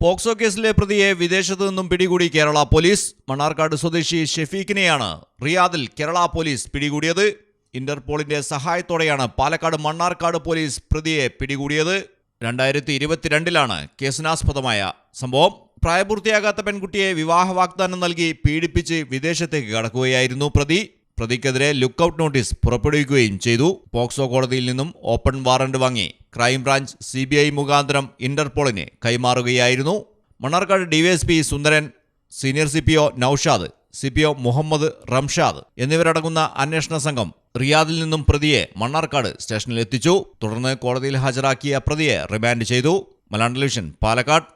POCSO കേസിലെ പ്രതിയെ വിദേശത്തു നിന്നും പിടികൂടി കേരള പോലീസ്. മണ്ണാർക്കാട് സ്വദേശി ഷെഫീഖിനെയാണ് റിയാദിൽ കേരള പോലീസ് പിടികൂടിയത്. ഇന്റർപോളിന്റെ സഹായത്തോടെയാണ് പാലക്കാട് മണ്ണാർക്കാട് പോലീസ് പ്രതിയെ പിടികൂടിയത്. രണ്ടായിരത്തി ഇരുപത്തിരണ്ടിലാണ് കേസിനാസ്പദമായ സംഭവം. പ്രായപൂർത്തിയാകാത്ത പെൺകുട്ടിയെ വിവാഹ വാഗ്ദാനം നൽകി പീഡിപ്പിച്ച് വിദേശത്തേക്ക് കടക്കുകയായിരുന്നു പ്രതി. പ്രതിക്കെതിരെ ലുക്കൌട്ട് നോട്ടീസ് പുറപ്പെടുവിക്കുകയും ചെയ്തു. പോക്സോ കോടതിയിൽ നിന്നും ഓപ്പൺ വാറന്റ് വാങ്ങി crime branch C B I മുഖാന്തരം ഇന്റർപോളിന് കൈമാറുകയായിരുന്നു. Mannarkkad DYSP Sundaran senior C P O Naushad C P O Muhammad Ramshad എന്നിവരടങ്ങുന്ന അന്വേഷണ സംഘം റിയാദിൽ നിന്നും പ്രതിയെ മണ്ണാർക്കാട് സ്റ്റേഷനിൽ എത്തിച്ചു തുടർന്ന് കോടതിയിൽ ഹാജരാക്കിയ പ്രതിയെ റിമാൻഡ് ചെയ്തു. മലയാളം ടെലിവിഷൻ പാലക്കാട്.